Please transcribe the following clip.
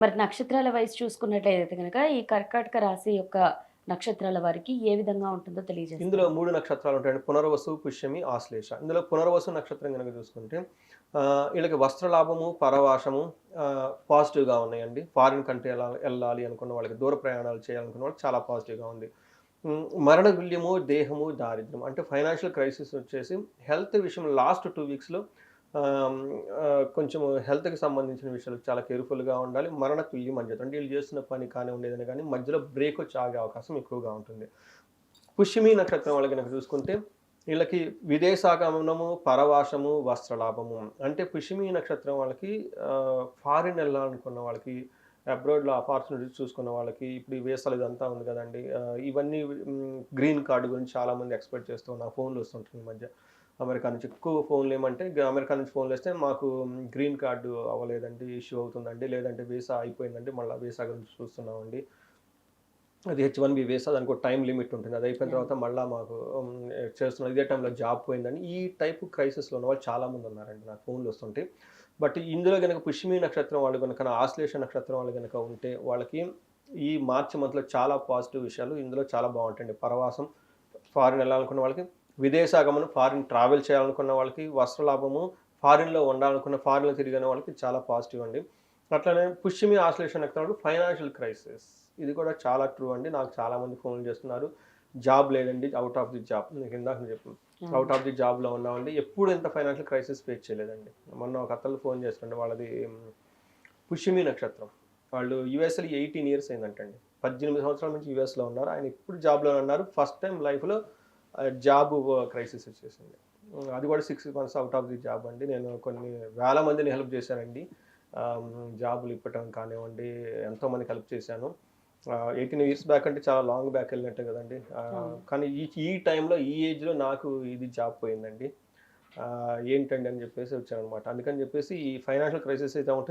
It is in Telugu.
మరి నక్షత్రాల వయసు చూసుకున్నట్లయితే కనుక ఈ కర్కాటక రాశి యొక్క నక్షత్రాల వారికి ఏ విధంగా ఉంటుందో తెలియజేస్తుంది ఇందులో మూడు నక్షత్రాలు ఉంటాయండి. పునర్వసు పుష్యమి ఆశ్లేష. ఇందులో పునర్వసు నక్షత్రం కనుక చూసుకుంటే వీళ్ళకి వస్త్రలాభము పరవాసము పాజిటివ్గా ఉన్నాయండి. ఫారిన్ కంట్రీ ఎలా వెళ్ళాలి అనుకున్న వాళ్ళకి దూర ప్రయాణాలు చేయాలనుకున్న వాళ్ళకి చాలా పాజిటివ్గా ఉంది. మరణ విల్యము దేహము దారిద్ర్యం అంటే ఫైనాన్షియల్ క్రైసిస్ వచ్చేసి హెల్త్ విషయం లాస్ట్ టూ వీక్స్లో కొంచెం హెల్త్కి సంబంధించిన విషయాలు చాలా కేర్ఫుల్గా ఉండాలి. మరణ తుల్యం మంచిది అంటే వీళ్ళు చేస్తున్న పని కానీ ఉండేదని కానీ మధ్యలో బ్రేక్ వచ్చి ఆగే అవకాశం ఎక్కువగా ఉంటుంది. పుష్యమి నక్షత్రం వాళ్ళకి కనుక చూసుకుంటే వీళ్ళకి విదేశాగమనము పరవాసము వస్త్రలాభము. అంటే పుష్యమి నక్షత్రం వాళ్ళకి ఫారిన్ వెళ్ళాలనుకున్న వాళ్ళకి అబ్రాడ్లో ఆపర్చునిటీస్ చూసుకున్న వాళ్ళకి ఇప్పుడు ఈ వేసాలు ఇదంతా ఉంది కదండి. ఇవన్నీ గ్రీన్ కార్డు గురించి చాలామంది ఎక్స్పెక్ట్ చేస్తూ ఉన్నారు. ఫోన్లు వస్తుంటుంది ఈ మధ్య. అమెరికా నుంచి ఎక్కువ ఫోన్లు ఏమంటే అమెరికా నుంచి ఫోన్లు వస్తే మాకు గ్రీన్ కార్డు అవ్వలేదండి ఇష్యూ అవుతుందండి లేదంటే వీసా అయిపోయిందండి మళ్ళీ వీసా గురించి చూస్తున్నామండి. అది హెచ్ వన్ బి వేసా దానికి ఒక టైం లిమిట్ ఉంటుంది. అది అయిపోయిన తర్వాత మళ్ళీ మాకు చేస్తున్నారు ఇదే టైంలో జాబ్ పోయిందని ఈ టైప్ క్రైసిస్లో ఉన్న వాళ్ళు చాలామంది ఉన్నారండి నాకు ఫోన్లు వస్తుంటే. బట్ ఇందులో కనుక పుష్మి నక్షత్రం వాళ్ళు కనుక ఆశ్లేష నక్షత్రం వాళ్ళు కనుక ఉంటే వాళ్ళకి ఈ మార్చి మంత్లో చాలా పాజిటివ్ విషయాలు ఇందులో చాలా బాగుంటాయండి. పరవాసం ఫారిన్ వెళ్ళాలనుకున్న వాళ్ళకి విదేశాగమనం ఫారిన్ ట్రావెల్ చేయాలనుకున్న వాళ్ళకి వస్త్రలాభము ఫారిన్లో ఉండాలనుకున్న ఫారిన్లో తిరిగిన వాళ్ళకి చాలా పాజిటివ్ అండి. అట్లనే పుష్యమి ఆశ్లేష నక్షత్రం ఫైనాన్షియల్ క్రైసిస్. ఇది కూడా చాలా ట్రూ అండి. నాకు చాలా మంది ఫోన్ చేస్తున్నారు. జాబ్ లేదండి. Out of the job. నీకు ఇందాక చెప్పాను. అవుట్ ఆఫ్ ది జాబ్లో ఉన్నామండి. ఎప్పుడు ఎంత ఫైనాన్షియల్ క్రైసిస్ ఫేస్ చేయలేదండి. మొన్న ఒక అత్తలు ఫోన్ చేస్తుండే వాళ్ళది పుష్యమి నక్షత్రం. వాళ్ళు యూఎస్లో ఎయిటీన్ ఇయర్స్ అయిందంటండి. పద్దెనిమిది సంవత్సరాల నుంచి యూఎస్లో ఉన్నారు. ఆయన ఇప్పుడు జాబ్లో ఉన్నారు. ఫస్ట్ టైం లైఫ్లో జాబ్ క్రైసిస్ వచ్చేసింది. అది కూడా six months out of the job అండి. నేను కొన్ని వేల మందిని హెల్ప్ చేశానండి. జాబులు ఇప్పటం కానివ్వండి ఎంతోమందికి హెల్ప్ చేశాను. ఎయిటీన్ ఇయర్స్ బ్యాక్ అంటే చాలా లాంగ్ బ్యాక్ వెళ్ళినట్టే కదండి. కానీ ఈ ఈ టైంలో ఈ ఏజ్లో నాకు ఇది జాబ్ పోయిందండి. ఏంటండి అని చెప్పేసి వచ్చాను అనమాట అందుకని చెప్పేసి ఈ ఫైనాన్షియల్ క్రైసిస్ అయితే ఉంటుంది